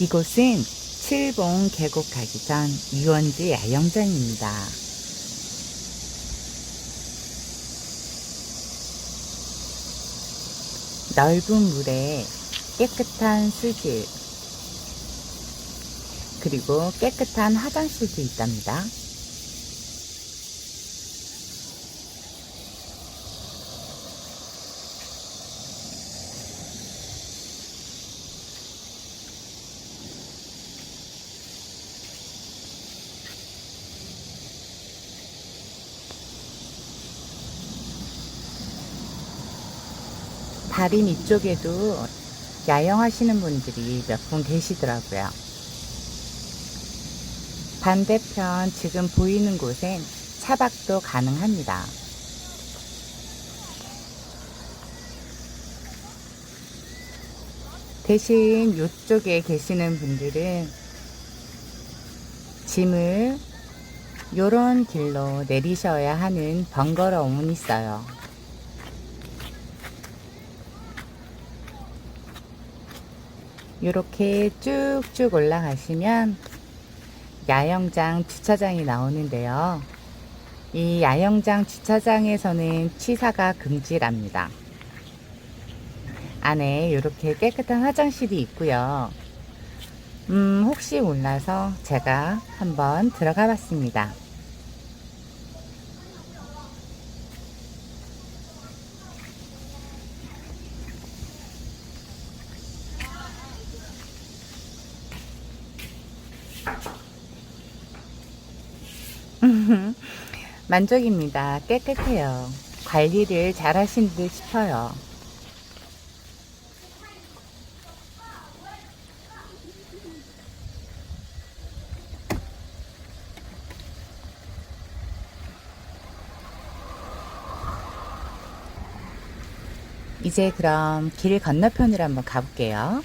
이곳은 칠봉 계곡 가기 전 유원지 야영장입니다. 넓은 물에 깨끗한 수질, 그리고 깨끗한 화장실도 있답니다. 다림 이쪽에도 야영하시는 분들이 몇 분 계시더라고요. 반대편 지금 보이는 곳엔 차박도 가능합니다. 대신 이쪽에 계시는 분들은 짐을 요런 길로 내리셔야 하는 번거로움은 있어요. 이렇게 쭉쭉 올라가시면 야영장 주차장이 나오는데요. 이 야영장 주차장에서는 취사가 금지랍니다. 안에 이렇게 깨끗한 화장실이 있고요. 음, 혹시 몰라서 제가 한번 들어가 봤습니다. 만족입니다. 깨끗해요. 관리를 잘 하신 듯 싶어요. 이제 그럼 길 건너편으로 한번 가볼게요.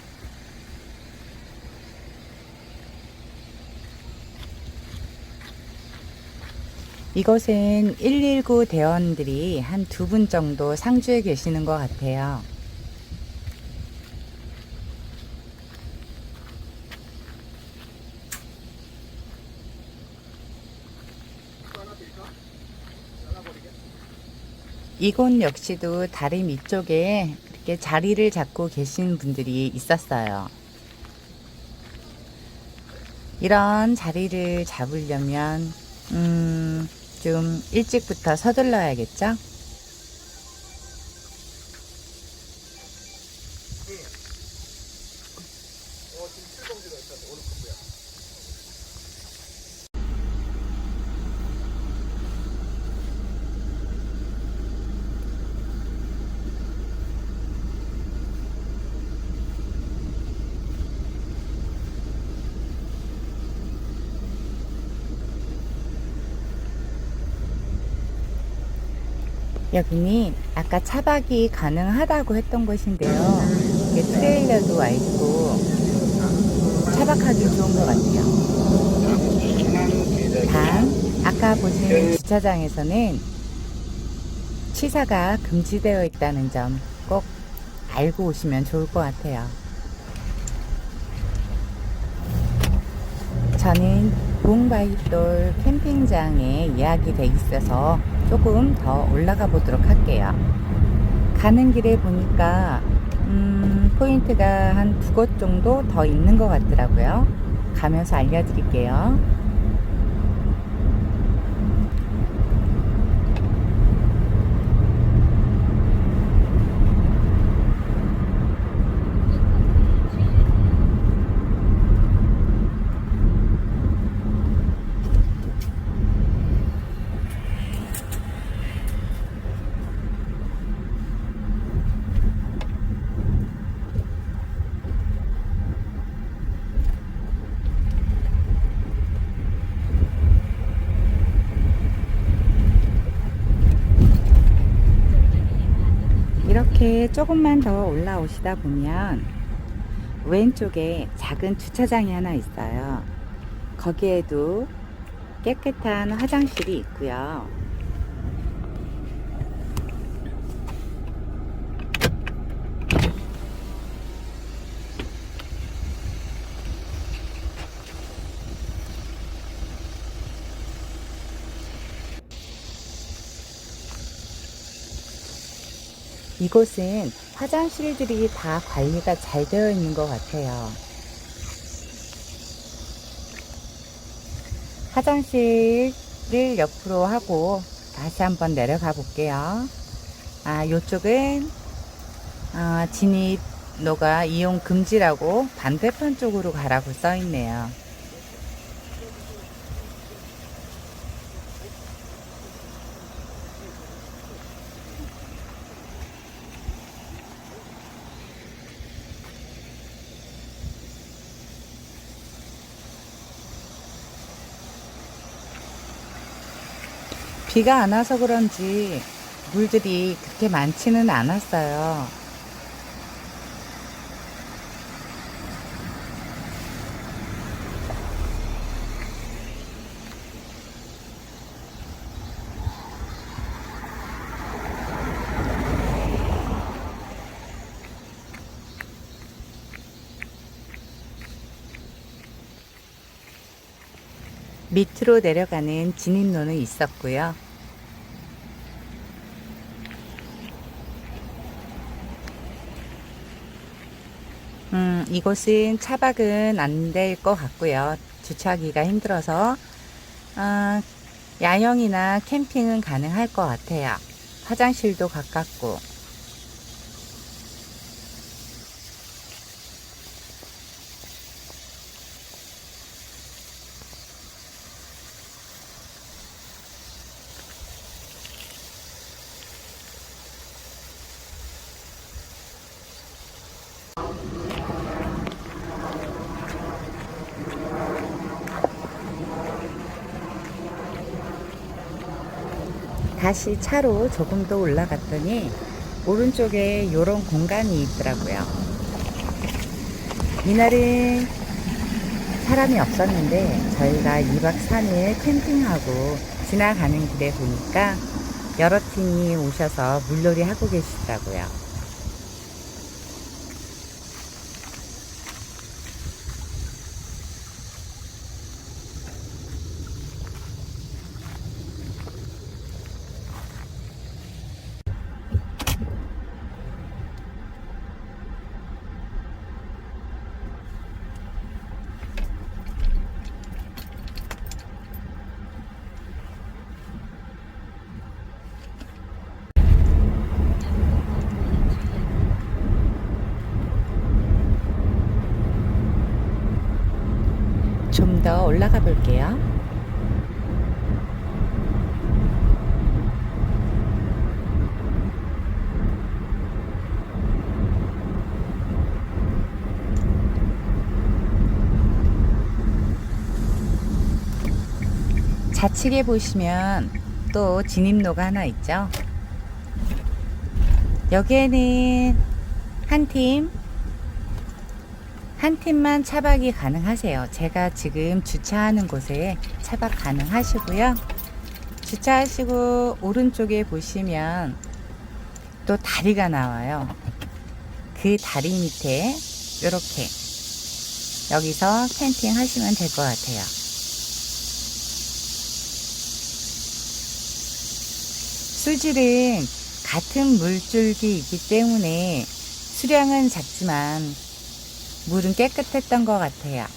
이곳은 119 대원들이 한 두 분 정도 상주에 계시는 것 같아요. 이곳 역시도 다리 밑쪽에 이렇게 자리를 잡고 계신 분들이 있었어요. 이런 자리를 잡으려면 음, 좀 일찍부터 서둘러야겠죠? 여기는 아까 차박이 가능하다고 했던 곳인데요. 이게 트레일러도 와 있고 차박하기 좋은 것 같아요. 단 아까 보신 주차장에서는 취사가 금지되어 있다는 점 꼭 알고 오시면 좋을 것 같아요. 저는 봉바이돌 캠핑장에 예약이 돼 있어서 조금 더 올라가 보도록 할게요. 가는 길에 보니까 음, 포인트가 한 두 곳 정도 더 있는 것 같더라고요. 가면서 알려드릴게요. 이렇게 조금만 더 올라오시다 보면 왼쪽에 작은 주차장이 하나 있어요. 거기에도 깨끗한 화장실이 있고요. 이곳은 화장실들이 다 관리가 잘 되어 있는 것 같아요. 화장실을 옆으로 하고 다시 한번 내려가 볼게요. 아, 요쪽은 아, 진입로가 이용 금지라고 반대편 쪽으로 가라고 써 있네요. 비가 안 와서 그런지 물들이 그렇게 많지는 않았어요. 밑으로 내려가는 진입로는 있었고요. 음, 이곳은 차박은 안 될 것 같고요. 주차하기가 힘들어서 아, 야영이나 캠핑은 가능할 것 같아요. 화장실도 가깝고 다시 차로 조금 더 올라갔더니 오른쪽에 이런 공간이 있더라고요. 이날은 사람이 없었는데 저희가 2박 3일 캠핑하고 지나가는 길에 보니까 여러 팀이 오셔서 물놀이 하고 계시더라고요. 좀 더 올라가 볼게요. 좌측에 보시면 또 진입로가 하나 있죠. 여기에는 한 팀, 한 팀만 차박이 가능하세요. 제가 지금 주차하는 곳에 차박 가능하시고요. 주차하시고 오른쪽에 보시면 또 다리가 나와요. 그 다리 밑에 이렇게 여기서 캠핑 하시면 될 것 같아요. 수질은 같은 물줄기이기 때문에 수량은 작지만 물은 깨끗했던 것 같아요.